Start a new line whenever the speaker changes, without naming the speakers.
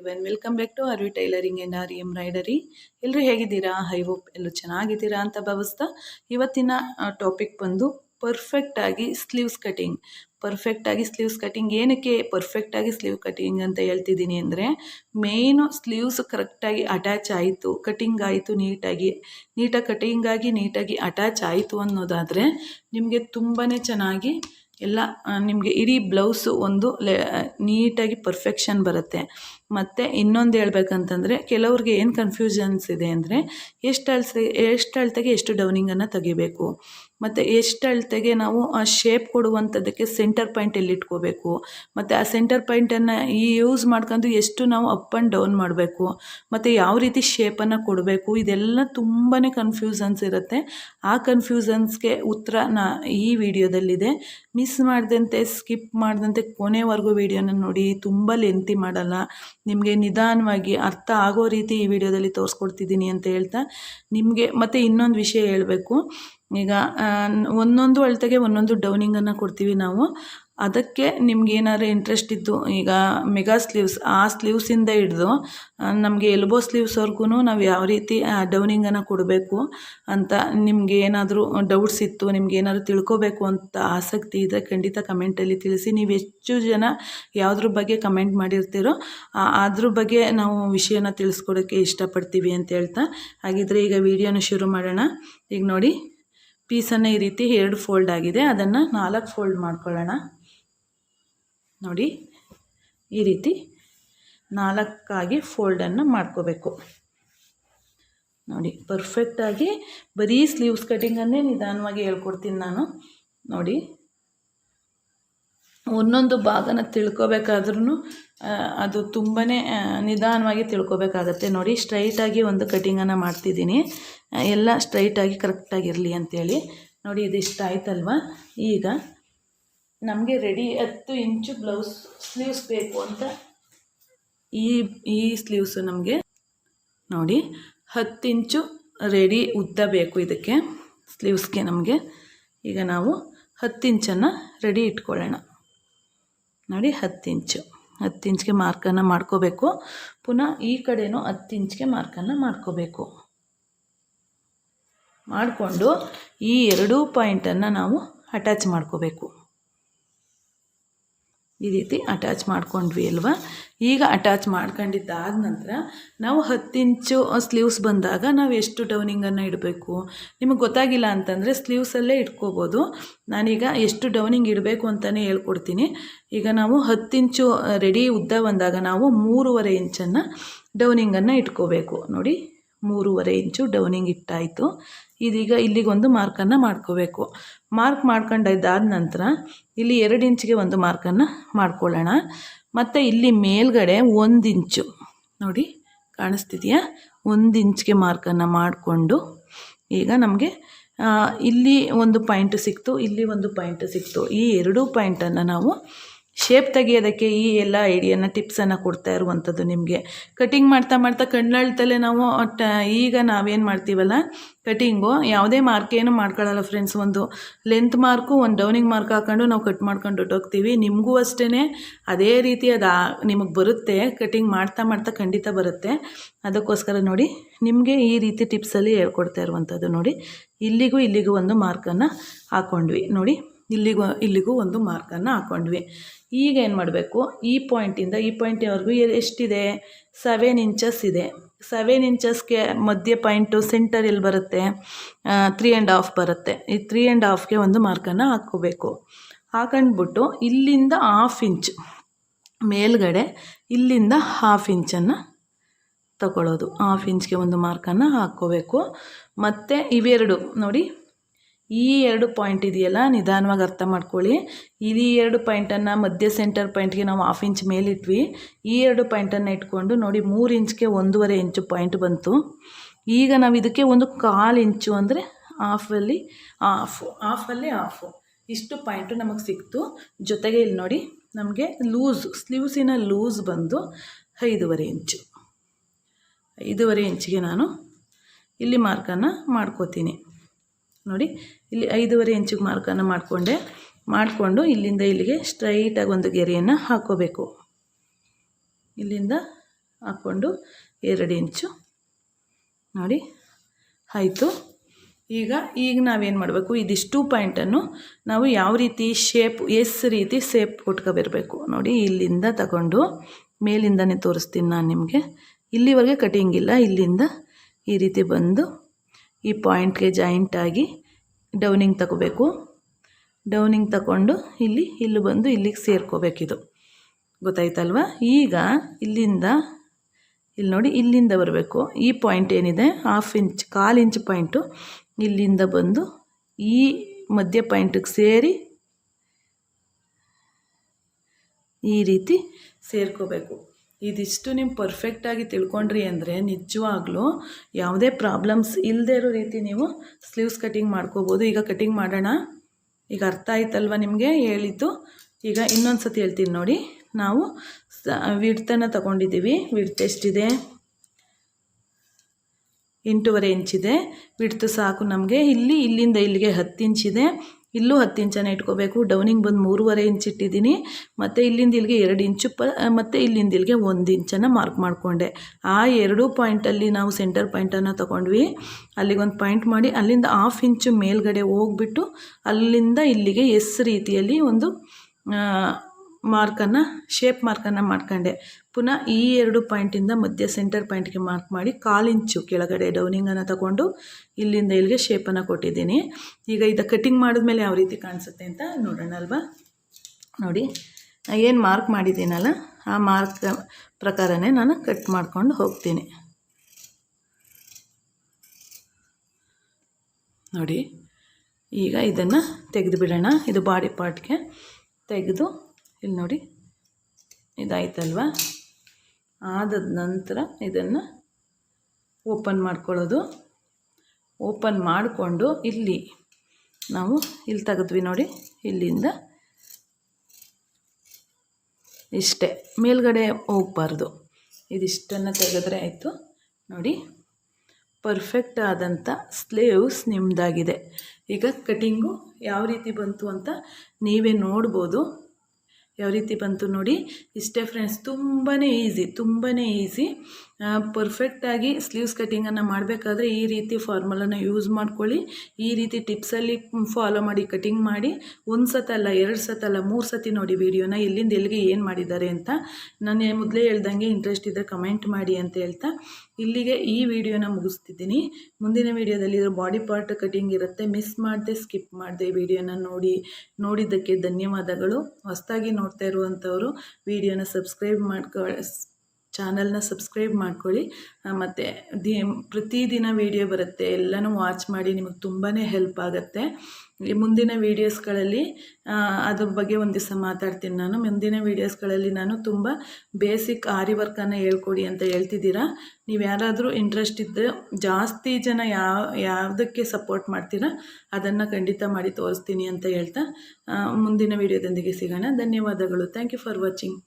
Everyone welcome back to Arvi tailoring and R embroidery ಎಲ್ಲರೂ ಹೇಗಿದ್ದೀರಾ? I hope ಎಲ್ಲರೂ ಚೆನ್ನಾಗಿದ್ದೀರಾ ಅಂತ ಭಾವಿಸ್ತಾ ಇವತ್ತಿನ ಟಾಪಿಕ್ ಬಂದು ಪರ್ಫೆಕ್ಟಾಗಿ ಸ್ಲೀವ್ಸ್ ಕಟಿಂಗ್ ಪರ್ಫೆಕ್ಟಾಗಿ ಸ್ಲೀವ್ಸ್ ಕಟಿಂಗ್ ಏನಕ್ಕೆ ಪರ್ಫೆಕ್ಟಾಗಿ ಸ್ಲೀವ್ ಕಟಿಂಗ್ ಅಂತ ಹೇಳ್ತಿದ್ದೀನಿ ಅಂದರೆ ಮೇಯ್ನು ಸ್ಲೀವ್ಸ್ ಕರೆಕ್ಟಾಗಿ ಅಟ್ಯಾಚ್ ಆಯಿತು ಕಟಿಂಗ್ ಆಯಿತು ನೀಟಾಗಿ. ನೀಟಾಗಿ ಆಗಿ ನೀಟಾಗಿ ಅಟ್ಯಾಚ್ ಆಯಿತು ಅನ್ನೋದಾದರೆ, ನಿಮಗೆ ತುಂಬಾ ಚೆನ್ನಾಗಿ ಎಲ್ಲ ನಿಮಗೆ ಇಡೀ ಬ್ಲೌಸು ಒಂದು ಲೆ ನೀಟಾಗಿ ಪರ್ಫೆಕ್ಷನ್ ಬರುತ್ತೆ. ಮತ್ತು ಇನ್ನೊಂದು ಹೇಳ್ಬೇಕಂತಂದರೆ ಕೆಲವ್ರಿಗೆ ಏನು ಕನ್ಫ್ಯೂಷನ್ಸ್ ಇದೆ ಅಂದರೆ ಎಷ್ಟು ಅಳತೆ ಎಷ್ಟು ಅಳತೆಗೆ ಎಷ್ಟು ಡೌನಿಂಗನ್ನು ತೆಗಿಬೇಕು. ಮತ್ತು ಎಷ್ಟು ಅಳತೆಗೆ ನಾವು ಆ ಶೇಪ್ ಕೊಡುವಂಥದ್ದಕ್ಕೆ ಸೆಂಟರ್ ಪಾಯಿಂಟ್ ಎಲ್ಲಿ ಇಟ್ಕೋಬೇಕು. ಮತ್ತು ಆ ಸೆಂಟರ್ ಪಾಯಿಂಟನ್ನು ಈ ಯೂಸ್ ಮಾಡ್ಕೊಂಡು ಎಷ್ಟು ನಾವು ಅಪ್ ಆ್ಯಂಡ್ ಡೌನ್ ಮಾಡಬೇಕು. ಮತ್ತು ಯಾವ ರೀತಿ ಶೇಪನ್ನು ಕೊಡಬೇಕು. ಇದೆಲ್ಲ ತುಂಬಾ ಕನ್ಫ್ಯೂಸನ್ಸ್ ಇರುತ್ತೆ. ಆ ಕನ್ಫ್ಯೂಸನ್ಸ್ಗೆ ಉತ್ತರ ನಾ ಈ ವಿಡಿಯೋದಲ್ಲಿದೆ. ಮಿಸ್ ಮಾಡಿದಂತೆ ಸ್ಕಿಪ್ ಮಾಡಿದಂತೆ ಕೊನೆವರೆಗೂ ವಿಡಿಯೋನ ನೋಡಿ, ತುಂಬ ಲೆಂತಿ ಮಾಡಲ್ಲ. ನಿಮಗೆ ನಿಧಾನವಾಗಿ ಅರ್ಥ ಆಗೋ ರೀತಿ ಈ ವಿಡಿಯೋದಲ್ಲಿ ತೋರಿಸ್ಕೊಡ್ತಿದ್ದೀನಿ ಅಂತ ಹೇಳ್ತಾ ನಿಮಗೆ ಮತ್ತು ಇನ್ನೊಂದು ವಿಷಯ ಹೇಳಬೇಕು. ಈಗ ಒಂದೊಂದು ಅಳತೆಗೆ ಒಂದೊಂದು ಡೌನಿಂಗನ್ನು ಕೊಡ್ತೀವಿ ನಾವು. ಅದಕ್ಕೆ ನಿಮ್ಗೆ ಏನಾದ್ರು ಇಂಟ್ರೆಸ್ಟ್ ಇದ್ದು ಈಗ ಮೆಗಾ ಸ್ಲೀವ್ಸ್ ಆ ಸ್ಲೀವ್ಸಿಂದ ಹಿಡಿದು ನಮಗೆ ಎಲ್ಬೋ ಸ್ಲೀವ್ಸ್ವರೆಗೂ ನಾವು ಯಾವ ರೀತಿ ಡೌನಿಂಗನ್ನು ಕೊಡಬೇಕು ಅಂತ ನಿಮ್ಗೆ ಏನಾದರೂ ಡೌಟ್ಸ್ ಇತ್ತು, ನಿಮ್ಗೆ ಏನಾದರೂ ತಿಳ್ಕೊಬೇಕು ಅಂತ ಆಸಕ್ತಿ ಇದ್ದರೆ ಖಂಡಿತ ಕಮೆಂಟಲ್ಲಿ ತಿಳಿಸಿ. ನೀವು ಹೆಚ್ಚು ಜನ ಯಾವುದ್ರ ಬಗ್ಗೆ ಕಮೆಂಟ್ ಮಾಡಿರ್ತೀರೋ ಅದ್ರ ಬಗ್ಗೆ ನಾವು ವಿಷಯನ ತಿಳಿಸ್ಕೊಡೋಕ್ಕೆ ಇಷ್ಟಪಡ್ತೀವಿ ಅಂತ ಹೇಳ್ತಾ, ಹಾಗಿದ್ರೆ ಈಗ ವಿಡಿಯೋನ ಶುರು ಮಾಡೋಣ. ಈಗ ನೋಡಿ ಪೀಸನ್ನು ಈ ರೀತಿ ಎರಡು ಫೋಲ್ಡ್ ಆಗಿದೆ, ಅದನ್ನು ನಾಲ್ಕು ಫೋಲ್ಡ್ ಮಾಡ್ಕೊಳ್ಳೋಣ. ನೋಡಿ, ಈ ರೀತಿ ನಾಲ್ಕಾಗಿ ಫೋಲ್ಡನ್ನು ಮಾಡ್ಕೋಬೇಕು. ನೋಡಿ ಪರ್ಫೆಕ್ಟಾಗಿ ಬರೀ ಸ್ಲೀವ್ಸ್ ಕಟಿಂಗನ್ನೇ ನಿಧಾನವಾಗಿ ಹೇಳ್ಕೊಡ್ತೀನಿ ನಾನು. ನೋಡಿ, ಒಂದೊಂದು ಭಾಗನ ತಿಳ್ಕೊಬೇಕಾದ್ರೂ ಅದು ತುಂಬಾ ನಿಧಾನವಾಗಿ ತಿಳ್ಕೊಬೇಕಾಗತ್ತೆ. ನೋಡಿ ಸ್ಟ್ರೈಟಾಗಿ ಒಂದು ಕಟಿಂಗನ್ನು ಮಾಡ್ತಿದ್ದೀನಿ. ಎಲ್ಲ ಸ್ಟ್ರೈಟಾಗಿ ಕರೆಕ್ಟಾಗಿರಲಿ ಅಂಥೇಳಿ ನೋಡಿ ಇದಿಷ್ಟು ಆಯ್ತಲ್ವ ಈಗ ನಮಗೆ ರೆಡಿ ಹತ್ತು ಇಂಚು ಬ್ಲೌಸ್ ಸ್ಲೀವ್ಸ್ ಬೇಕು ಅಂತ. ಈ ಈ ಸ್ಲೀವ್ಸ್ ನಮಗೆ ನೋಡಿ ಹತ್ತು ಇಂಚು ರೆಡಿ ಉದ್ದ ಬೇಕು ಇದಕ್ಕೆ ಸ್ಲೀವ್ಸ್ಗೆ ನಮಗೆ. ಈಗ ನಾವು ಹತ್ತು ಇಂಚನ್ನು ರೆಡಿ ಇಟ್ಕೊಳ್ಳೋಣ. ನೋಡಿ ಹತ್ತು ಇಂಚು ಹತ್ತು ಇಂಚ್ಗೆ ಮಾರ್ಕನ್ನು ಮಾಡ್ಕೋಬೇಕು. ಪುನಃ ಈ ಕಡೆನೂ ಹತ್ತು ಇಂಚ್ಗೆ ಮಾರ್ಕನ್ನು ಮಾಡ್ಕೋಬೇಕು. ಮಾಡಿಕೊಂಡು ಈ ಎರಡೂ ಪಾಯಿಂಟನ್ನು ನಾವು ಅಟ್ಯಾಚ್ ಮಾಡ್ಕೋಬೇಕು. ಈ ರೀತಿ ಅಟ್ಯಾಚ್ ಮಾಡ್ಕೊಂಡ್ವಿ ಅಲ್ವಾ? ಈಗ ಅಟ್ಯಾಚ್ ಮಾಡ್ಕೊಂಡಿದ್ದಾದ ನಂತರ ನಾವು ಹತ್ತು ಇಂಚು ಸ್ಲೀವ್ಸ್ ಬಂದಾಗ ನಾವು ಎಷ್ಟು ಡೌನಿಂಗನ್ನು ಇಡಬೇಕು? ನಿಮಗೆ ಗೊತ್ತಾಗಿಲ್ಲ ಅಂತಂದರೆ ಸ್ಲೀವ್ಸಲ್ಲೇ ಇಟ್ಕೋಬೋದು. ನಾನೀಗ ಎಷ್ಟು ಡೌನಿಂಗ್ ಇಡಬೇಕು ಅಂತಲೇ ಹೇಳ್ಕೊಡ್ತೀನಿ. ಈಗ ನಾವು ಹತ್ತು ಇಂಚು ರೆಡಿ ಉದ್ದ ಬಂದಾಗ ನಾವು ಮೂರುವರೆ ಇಂಚನ್ನು ಡೌನಿಂಗನ್ನು ಇಟ್ಕೋಬೇಕು. ನೋಡಿ, ಮೂರುವರೆ ಇಂಚು ಡೌನಿಂಗ್ ಇಟ್ಟಾಯಿತು. ಇದೀಗ ಇಲ್ಲಿಗೊಂದು ಮಾರ್ಕನ್ನು ಮಾಡ್ಕೋಬೇಕು. ಮಾರ್ಕ್ ಮಾಡ್ಕೊಂಡಿದ್ದಾದ ನಂತರ ಇಲ್ಲಿ ಎರಡು ಇಂಚಿಗೆ ಒಂದು ಮಾರ್ಕನ್ನು ಮಾಡ್ಕೊಳ್ಳೋಣ. ಮತ್ತು ಇಲ್ಲಿ ಮೇಲ್ಗಡೆ ಒಂದು ಇಂಚು ನೋಡಿ ಕಾಣಿಸ್ತಿದೆಯಾ? ಒಂದು ಇಂಚಿಗೆ ಮಾರ್ಕನ್ನು ಮಾಡಿಕೊಂಡು ಈಗ ನಮಗೆ ಇಲ್ಲಿ ಒಂದು ಪಾಯಿಂಟ್ ಸಿಕ್ತು, ಇಲ್ಲಿ ಒಂದು ಪಾಯಿಂಟ್ ಸಿಕ್ತು. ಈ ಎರಡೂ ಪಾಯಿಂಟನ್ನು ನಾವು ಶೇಪ್ ತೆಗೆಯೋದಕ್ಕೆ ಈ ಎಲ್ಲ ಐಡಿಯಾನ ಟಿಪ್ಸನ್ನು ಕೊಡ್ತಾ ಇರುವಂಥದ್ದು ನಿಮಗೆ. ಕಟಿಂಗ್ ಮಾಡ್ತಾ ಮಾಡ್ತಾ ಕಣ್ಣಳ್ತಲೇ ನಾವು ಈಗ ನಾವೇನು ಮಾಡ್ತೀವಲ್ಲ ಕಟಿಂಗು ಯಾವುದೇ ಮಾರ್ಕ್ ಏನು ಮಾಡ್ಕೊಳ್ಳಲ್ಲ ಫ್ರೆಂಡ್ಸ್ ಒಂದು. ಲೆಂತ್ ಮಾರ್ಕು ಒಂದು ಡೌನಿಂಗ್ ಮಾರ್ಕ್ ಹಾಕೊಂಡು ನಾವು ಕಟ್ ಮಾಡ್ಕೊಂಡು ಹೊಟ್ಟೋಗ್ತೀವಿ ನಿಮಗೂ ಅಷ್ಟೇ ಅದೇ ರೀತಿ ಅದು, ನಿಮಗೆ ಬರುತ್ತೆ ಕಟಿಂಗ್ ಮಾಡ್ತಾ ಮಾಡ್ತಾ ಖಂಡಿತ ಬರುತ್ತೆ. ಅದಕ್ಕೋಸ್ಕರ ನೋಡಿ, ನಿಮಗೆ ಈ ರೀತಿ ಟಿಪ್ಸಲ್ಲಿ ಹೇಳ್ಕೊಡ್ತಾ ಇರುವಂಥದ್ದು ನೋಡಿ. ಇಲ್ಲಿಗೂ ಇಲ್ಲಿಗೂ ಒಂದು ಮಾರ್ಕನ್ನು ಹಾಕ್ಕೊಂಡ್ವಿ ನೋಡಿ ಇಲ್ಲಿಗೂ ಇಲ್ಲಿಗೂ ಒಂದು ಮಾರ್ಕನ್ನು ಹಾಕ್ಕೊಂಡ್ವಿ ಈಗ ಏನು ಮಾಡಬೇಕು? ಈ ಪಾಯಿಂಟಿಂದ ಈ ಪಾಯಿಂಟಿನವರೆಗೂ ಎಷ್ಟಿದೆ? ಸೆವೆನ್ ಇಂಚಸ್ ಇದೆ. ಸೆವೆನ್ ಇಂಚಸ್ಗೆ ಮಧ್ಯ ಪಾಯಿಂಟು ಸೆಂಟರ್ ಎಲ್ಲಿ ಬರುತ್ತೆ? ತ್ರೀ ಆ್ಯಂಡ್ ಹಾಫ್ ಬರುತ್ತೆ. ಈ ತ್ರೀ ಆ್ಯಂಡ್ ಹಾಫ್ಗೆ ಒಂದು ಮಾರ್ಕನ್ನು ಹಾಕ್ಕೋಬೇಕು. ಹಾಕೊಂಡ್ಬಿಟ್ಟು ಇಲ್ಲಿಂದ ಹಾಫ್ ಇಂಚ್ ಮೇಲ್ಗಡೆ ಇಲ್ಲಿಂದ ಹಾಫ್ ಇಂಚನ್ನು ತಗೊಳ್ಳೋದು ಹಾಫ್ ಇಂಚ್ಗೆ ಒಂದು ಮಾರ್ಕನ್ನು ಹಾಕ್ಕೋಬೇಕು. ಮತ್ತು ಇವೆರಡು ನೋಡಿ ಈ ಎರಡು ಪಾಯಿಂಟ್ ಇದೆಯಲ್ಲ, ನಿಧಾನವಾಗಿ ಅರ್ಥ ಮಾಡ್ಕೊಳ್ಳಿ. ಈ ಎರಡು ಪಾಯಿಂಟನ್ನು ಮಧ್ಯ ಸೆಂಟರ್ ಪಾಯಿಂಟ್ಗೆ ನಾವು ಹಾಫ್ ಇಂಚ್ ಮೇಲಿಟ್ವಿ ಈ ಎರಡು ಪಾಯಿಂಟನ್ನು ಇಟ್ಕೊಂಡು ನೋಡಿ ಮೂರು ಇಂಚ್ಗೆ ಒಂದೂವರೆ ಇಂಚು ಪಾಯಿಂಟ್ ಬಂತು. ಈಗ ನಾವು ಇದಕ್ಕೆ ಒಂದು ಕಾಲು ಇಂಚು ಅಂದರೆ ಹಾಫಲ್ಲಿ ಹಾಫು ಹಾಫಲ್ಲಿ ಹಾಫು ಇಷ್ಟು ಪಾಯಿಂಟು ನಮಗೆ ಸಿಕ್ತು. ಜೊತೆಗೆ ಇಲ್ಲಿ ನೋಡಿ ನಮಗೆ ಲೂಸ್ ಸ್ಲೀವ್ಸಿನ ಲೂಸ್ ಬಂದು ಐದೂವರೆ ಇಂಚು ಐದೂವರೆ ಇಂಚಿಗೆ ನಾನು ಇಲ್ಲಿ ಮಾರ್ಕನ್ನು ಮಾಡ್ಕೋತೀನಿ. ನೋಡಿ, ಇಲ್ಲಿ ಐದೂವರೆ ಇಂಚಿಗೆ ಮಾರ್ಕನ್ನು ಮಾಡಿಕೊಂಡೆ. ಮಾಡಿಕೊಂಡು ಇಲ್ಲಿಂದ ಇಲ್ಲಿಗೆ ಸ್ಟ್ರೈಟಾಗಿ ಒಂದು ಗೆರೆಯನ್ನು ಹಾಕೋಬೇಕು ಇಲ್ಲಿಂದ ಹಾಕ್ಕೊಂಡು ಎರಡು ಇಂಚು ನೋಡಿ, ಆಯಿತು. ಈಗ ಈಗ ನಾವೇನು ಮಾಡಬೇಕು? ಇದಿಷ್ಟು ಪಾಯಿಂಟನ್ನು ನಾವು ಯಾವ ರೀತಿ ಶೇಪ್ ಎಸ್ ರೀತಿ ಶೇಪ್ ಕೊಟ್ಕೋಬಿರಬೇಕು ನೋಡಿ, ಇಲ್ಲಿಂದ ತಗೊಂಡು ಮೇಲಿಂದನೇ ತೋರಿಸ್ತೀನಿ ನಾನು ನಿಮಗೆ. ಇಲ್ಲಿವರೆಗೆ ಕಟಿಂಗ್ ಇಲ್ಲ. ಇಲ್ಲಿಂದ ಈ ರೀತಿ ಬಂದು ಈ ಪಾಯಿಂಟ್ಗೆ ಜಾಯಿಂಟಾಗಿ ಡೌನಿಂಗ್ ತಗೋಬೇಕು. ಡೌನಿಂಗ್ ತಗೊಂಡು ಇಲ್ಲಿ ಇಲ್ಲಿ ಬಂದು ಇಲ್ಲಿಗೆ ಸೇರ್ಕೋಬೇಕಿದು. ಗೊತ್ತಾಯ್ತಲ್ವ? ಈಗ ಇಲ್ಲಿಂದ, ಇಲ್ಲಿ ನೋಡಿ, ಇಲ್ಲಿಂದ ಬರಬೇಕು. ಈ ಪಾಯಿಂಟ್ ಏನಿದೆ? ಹಾಫ್ ಇಂಚ್, ಕಾಲು ಇಂಚ್ ಪಾಯಿಂಟು. ಇಲ್ಲಿಂದ ಬಂದು ಈ ಮಧ್ಯ ಪಾಯಿಂಟಿಗೆ ಸೇರಿ ಈ ರೀತಿ ಸೇರ್ಕೋಬೇಕು. ಇದಿಷ್ಟು ನೀವು ಪರ್ಫೆಕ್ಟಾಗಿ ತಿಳ್ಕೊಂಡ್ರಿ ಅಂದರೆ ನಿಜವಾಗ್ಲೂ ಯಾವುದೇ ಪ್ರಾಬ್ಲಮ್ಸ್ ಇಲ್ಲದೇ ಇರೋ ರೀತಿ ನೀವು ಸ್ಲೀವ್ಸ್ ಕಟಿಂಗ್ ಮಾಡ್ಕೋಬೋದು. ಈಗ ಕಟಿಂಗ್ ಮಾಡೋಣ. ಈಗ ಅರ್ಥ ಆಯ್ತಲ್ವ ನಿಮಗೆ? ಹೇಳಿದ್ದು. ಈಗ ಇನ್ನೊಂದು ಸತಿ ಹೇಳ್ತೀನಿ ನೋಡಿ. ನಾವು ವಿಡ್ತನ್ನು ತಗೊಂಡಿದ್ದೀವಿ. ವಿಡ್ತ್ ಎಷ್ಟಿದೆ? ಎಂಟೂವರೆ ಇಂಚಿದೆ. ವಿಡ್ತು ಸಾಕು ನಮಗೆ. ಇಲ್ಲಿ, ಇಲ್ಲಿಂದ ಇಲ್ಲಿಗೆ ಹತ್ತು ಇಂಚಿದೆ. ಇಲ್ಲೂ ಹತ್ತು ಇಂಚನ ಇಟ್ಕೋಬೇಕು. ಡೌನಿಂಗ್ ಬಂದು ಮೂರುವರೆ ಇಂಚ್ ಇಟ್ಟಿದ್ದೀನಿ. ಮತ್ತು ಇಲ್ಲಿಂದ ಇಲ್ಲಿಗೆ ಎರಡು ಇಂಚು ಪ ಮತ್ತು ಇಲ್ಲಿಂದ ಇಲ್ಲಿಗೆ ಒಂದು ಇಂಚನ್ನು ಮಾರ್ಕ್ ಮಾಡಿಕೊಂಡೆ. ಆ ಎರಡೂ ಪಾಯಿಂಟಲ್ಲಿ ನಾವು ಸೆಂಟರ್ ಪಾಯಿಂಟನ್ನು ತೊಗೊಂಡ್ವಿ. ಅಲ್ಲಿಗೊಂದು ಪಾಯಿಂಟ್ ಮಾಡಿ, ಅಲ್ಲಿಂದ ಹಾಫ್ ಇಂಚು ಮೇಲ್ಗಡೆ ಹೋಗ್ಬಿಟ್ಟು ಅಲ್ಲಿಂದ ಇಲ್ಲಿಗೆ ಎಸ್ ರೀತಿಯಲ್ಲಿ ಒಂದು ಮಾರ್ಕನ್ನು ಶೇಪ್ ಮಾರ್ಕನ್ನು ಮಾಡ್ಕೊಂಡೆ. ಪುನಃ ಈ ಎರಡು ಪಾಯಿಂಟಿಂದ ಮಧ್ಯ ಸೆಂಟರ್ ಪಾಯಿಂಟ್ಗೆ ಮಾರ್ಕ್ ಮಾಡಿ ಕಾಲಿಂಚು ಕೆಳಗಡೆ ಡೌನಿಂಗನ್ನು ತಗೊಂಡು ಇಲ್ಲಿಂದ ಇಲ್ಲಿಗೆ ಶೇಪನ್ನು ಕೊಟ್ಟಿದ್ದೀನಿ. ಈಗ ಇದು ಕಟ್ಟಿಂಗ್ ಮಾಡಿದ್ಮೇಲೆ ಯಾವ ರೀತಿ ಕಾಣಿಸುತ್ತೆ ಅಂತ ನೋಡೋಣ ಅಲ್ವಾ? ನೋಡಿ ಏನು ಮಾರ್ಕ್ ಮಾಡಿದ್ದೀನಲ್ಲ, ಆ ಮಾರ್ಕ್ ಪ್ರಕಾರನೇ ನಾನು ಕಟ್ ಮಾಡ್ಕೊಂಡು ಹೋಗ್ತೀನಿ. ನೋಡಿ, ಈಗ ಇದನ್ನು ತೆಗೆದು ಬಿಡೋಣ. ಇದು ಬಾಡಿ ಪಾರ್ಟ್ಗೆ ತೆಗೆದು ಇಲ್ಲಿ ನೋಡಿ. ಇದಾಯ್ತಲ್ವ? ಆದ ನಂತರ ಇದನ್ನು ಓಪನ್ ಮಾಡ್ಕೊಳ್ಳೋದು. ಓಪನ್ ಮಾಡಿಕೊಂಡು ಇಲ್ಲಿ ನಾವು ಇಲ್ಲಿ ತೆಗೆದ್ವಿ ನೋಡಿ. ಇಲ್ಲಿಂದ ಇಷ್ಟೇ. ಮೇಲ್ಗಡೆ ಹೋಗ್ಬಾರ್ದು. ಇದಿಷ್ಟನ್ನು ತೆಗೆದ್ರೆ ಆಯಿತು. ನೋಡಿ. ಪರ್ಫೆಕ್ಟ್ ಆದಂಥ ಸ್ಲೀವ್ಸ್ ನಿಮ್ಮದಾಗಿದೆ ಈಗ ಕಟಿಂಗು ಯಾವ ರೀತಿ ಬಂತು ಅಂತ ನೀವೇ ನೋಡ್ಬೋದು. ಯಾವ ರೀತಿ ಬಂತು ನೋಡಿ ಇಷ್ಟೇ ಫ್ರೆಂಡ್ಸ್ ತುಂಬಾ ಈಸಿ ತುಂಬಾ ಈಸಿ ಪರ್ಫೆಕ್ಟಾಗಿ ಸ್ಲೀವ್ಸ್ ಕಟ್ಟಿಂಗನ್ನು ಮಾಡಬೇಕಾದ್ರೆ ಈ ರೀತಿ ಫಾರ್ಮುಲನ ಯೂಸ್ ಮಾಡ್ಕೊಳ್ಳಿ. ಈ ರೀತಿ ಟಿಪ್ಸಲ್ಲಿ ಫಾಲೋ ಮಾಡಿ ಕಟಿಂಗ್ ಮಾಡಿ, ಒಂದು ಸತಲ್ಲ ಎರಡು ಸತಲ್ಲ ಮೂರು ಸತಿ ನೋಡಿ ವಿಡಿಯೋನ ಎಲ್ಲಿಂದ ಎಲ್ಲಿಗೆ ಏನು ಮಾಡಿದ್ದಾರೆ ಅಂತ. ನಾನು ಮೊದಲೇ ಹೇಳ್ದಂಗೆ ಇಂಟ್ರೆಸ್ಟ್ ಇದ್ದರೆ ಕಮೆಂಟ್ ಮಾಡಿ ಅಂತ ಹೇಳ್ತಾ ಇಲ್ಲಿಗೆ ಈ ವಿಡಿಯೋನ ಮುಗಿಸ್ತಿದ್ದೀನಿ. ಮುಂದಿನ ವಿಡಿಯೋದಲ್ಲಿ ಬಾಡಿ ಪಾರ್ಟ್ ಕಟಿಂಗ್ ಇರುತ್ತೆ. ಮಿಸ್ ಮಾಡದೆ ಸ್ಕಿಪ್ ಮಾಡಿದೆ ವಿಡಿಯೋನ ನೋಡಿ, ನೋಡಿದ್ದಕ್ಕೆ ಧನ್ಯವಾದಗಳು. ಹೊಸದಾಗಿ ನೋಡ್ತಾ ಇರುವಂಥವರು ವಿಡಿಯೋನ ಸಬ್ಸ್ಕ್ರೈಬ್ ಮಾಡ್ಕೊ ಚಾನಲ್ನ ಸಬ್ಸ್ಕ್ರೈಬ್ ಮಾಡ್ಕೊಳ್ಳಿ. ಮತ್ತು ದಿ, ಪ್ರತಿದಿನ ವೀಡಿಯೋ ಬರುತ್ತೆ. ಎಲ್ಲನೂ ವಾಚ್ ಮಾಡಿ ನಿಮಗೆ ತುಂಬಾ ಹೆಲ್ಪ್ ಆಗುತ್ತೆ. ಮುಂದಿನ ವೀಡಿಯೋಸ್ಗಳಲ್ಲಿ ಅದ್ರ ಬಗ್ಗೆ ಒಂದು ದಿವಸ ಮಾತಾಡ್ತೀನಿ ನಾನು. ಮುಂದಿನ ವೀಡಿಯೋಸ್ಗಳಲ್ಲಿ ನಾನು ತುಂಬ ಬೇಸಿಕ್ ಆರಿ ವರ್ಕನ್ನು ಹೇಳ್ಕೊಡಿ ಅಂತ ಹೇಳ್ತಿದ್ದೀರಾ. ನೀವು ಯಾರಾದರೂ ಇಂಟ್ರೆಸ್ಟ್ ಇದ್ದರೆ ಜಾಸ್ತಿ ಜನ ಯಾವ, ಯಾವುದಕ್ಕೆ ಸಪೋರ್ಟ್ ಮಾಡ್ತೀರಾ, ಅದನ್ನು ಖಂಡಿತ ಮಾಡಿ ತೋರಿಸ್ತೀನಿ ಅಂತ ಹೇಳ್ತಾ ಮುಂದಿನ ವೀಡಿಯೋದೊಂದಿಗೆ ಸಿಗೋಣ. ಧನ್ಯವಾದಗಳು. Thank you for watching